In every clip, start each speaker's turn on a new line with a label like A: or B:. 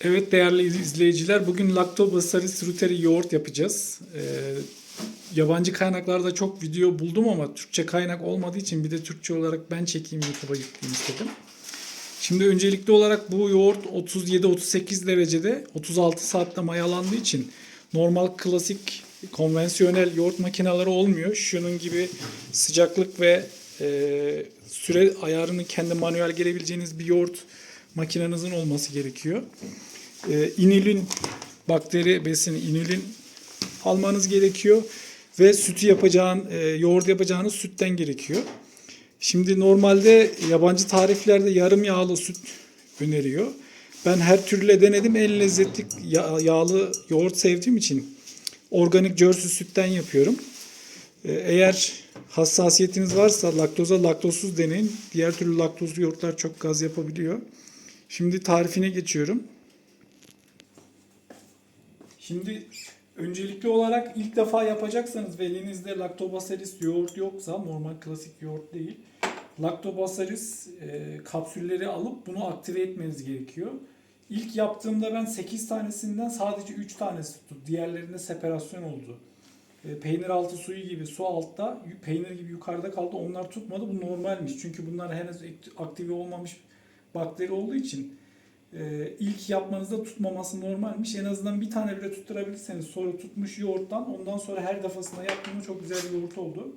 A: Evet değerli izleyiciler bugün Lactobacillus reuteri yoğurt yapacağız. Ee, yabancı kaynaklarda çok video buldum ama Türkçe kaynak olmadığı için bir de Türkçe olarak ben çekeyim YouTube'a yükleyeyim istedim. Şimdi öncelikli olarak bu yoğurt 37-38 derecede 36 saatte mayalandığı için normal klasik konvansiyonel yoğurt makineleri olmuyor. Şunun gibi sıcaklık ve e, süre ayarını kendi manuel gelebileceğiniz bir yoğurt makinenizin olması gerekiyor. E, inülin bakteri besini inülin almanız gerekiyor ve sütü yapacağın e, yoğurt yapacağınız sütten gerekiyor. Şimdi normalde yabancı tariflerde yarım yağlı süt öneriyor. Ben her türlü denedim. En lezzetli ya- yağlı yoğurt sevdiğim için organik Jersey sütten yapıyorum. Ee, Eğer hassasiyetiniz varsa laktoza laktozsuz deneyin. Diğer türlü laktozlu yoğurtlar çok gaz yapabiliyor. Şimdi tarifine geçiyorum. Şimdi öncelikli olarak ilk defa yapacaksanız ve elinizde Lactobacillus yoğurt yoksa normal klasik yoğurt değil. Lactobacillus e, kapsülleri alıp bunu aktive etmeniz gerekiyor. İlk yaptığımda ben 8 tanesinden sadece 3 tanesi tuttu. Diğerlerinde separasyon oldu. E, peynir altı suyu gibi su altta, peynir gibi yukarıda kaldı. Onlar tutmadı. Bu normalmiş. Çünkü bunlar henüz aktive olmamış bakteri olduğu için e, ilk yapmanızda tutmaması normalmiş. En azından bir tane bile tutturabilirseniz sonra tutmuş yoğurttan ondan sonra her defasında yaptığımda çok güzel bir yoğurt oldu.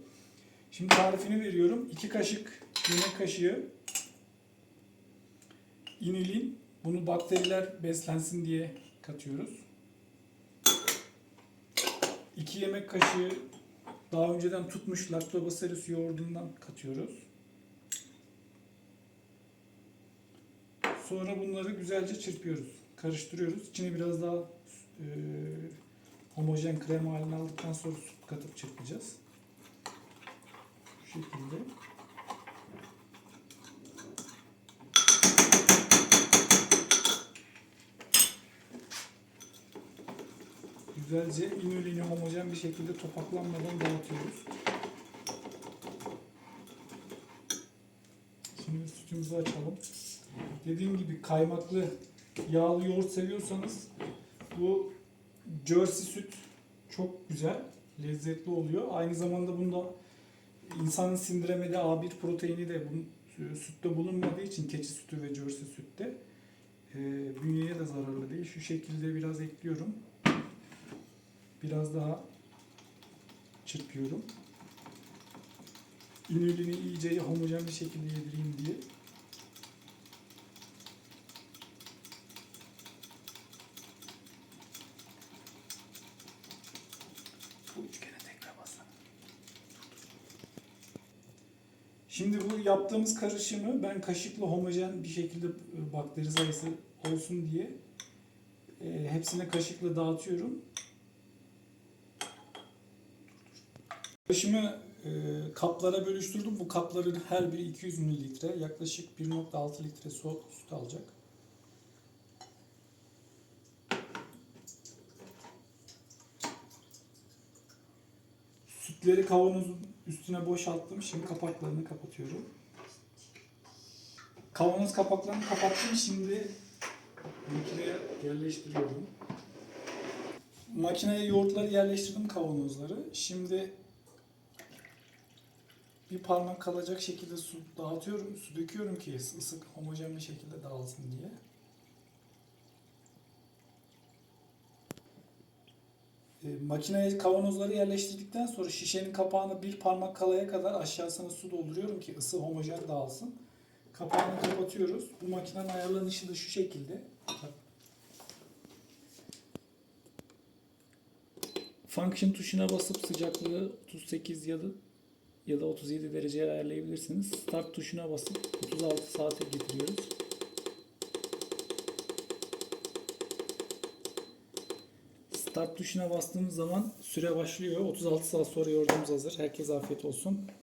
A: Şimdi tarifini veriyorum. 2 kaşık yemek kaşığı inülin. Bunu bakteriler beslensin diye katıyoruz. 2 yemek kaşığı daha önceden tutmuş Lactobacillus yoğurdundan katıyoruz. Sonra bunları güzelce çırpıyoruz. Karıştırıyoruz. İçine biraz daha e, homojen krem haline aldıktan sonra süt katıp çırpacağız. Bu şekilde. Güzelce inülini homojen bir şekilde topaklanmadan dağıtıyoruz. Şimdi sütümüzü açalım. Dediğim gibi kaymaklı yağlı yoğurt seviyorsanız bu Jersey süt çok güzel, lezzetli oluyor. Aynı zamanda bunda insanın sindiremediği A1 proteini de bunun sütte bulunmadığı için keçi sütü ve Jersey sütte e, bünyeye de zararlı değil. Şu şekilde biraz ekliyorum. Biraz daha çırpıyorum. İnülini iyice homojen bir şekilde yedireyim diye. Bu üçgene tekrar basalım. Şimdi bu yaptığımız karışımı ben kaşıkla homojen bir şekilde e, bakteri sayısı olsun diye e, hepsine kaşıkla dağıtıyorum. Karışımı e, kaplara bölüştürdüm. Bu kapların her biri 200 mililitre. Yaklaşık 1.6 litre su, süt alacak. Sütleri kavanozun üstüne boşalttım. Şimdi kapaklarını kapatıyorum. Kavanoz kapaklarını kapattım. Şimdi makineye yerleştiriyorum. Makineye yoğurtları yerleştirdim kavanozları. Şimdi bir parmak kalacak şekilde su dağıtıyorum, su döküyorum ki ısık homojen bir şekilde dağılsın diye. E, makineye kavanozları yerleştirdikten sonra şişenin kapağını bir parmak kalaya kadar aşağısına su dolduruyorum ki ısı homojen dağılsın. Kapağını kapatıyoruz. Bu makinenin ayarlanışı da şu şekilde. Function tuşuna basıp sıcaklığı 38 ya da ya da 37 dereceye ayarlayabilirsiniz. Start tuşuna basıp 36 saate getiriyoruz. Start tuşuna bastığımız zaman süre başlıyor. 36 saat sonra yoğurdumuz hazır. Herkese afiyet olsun.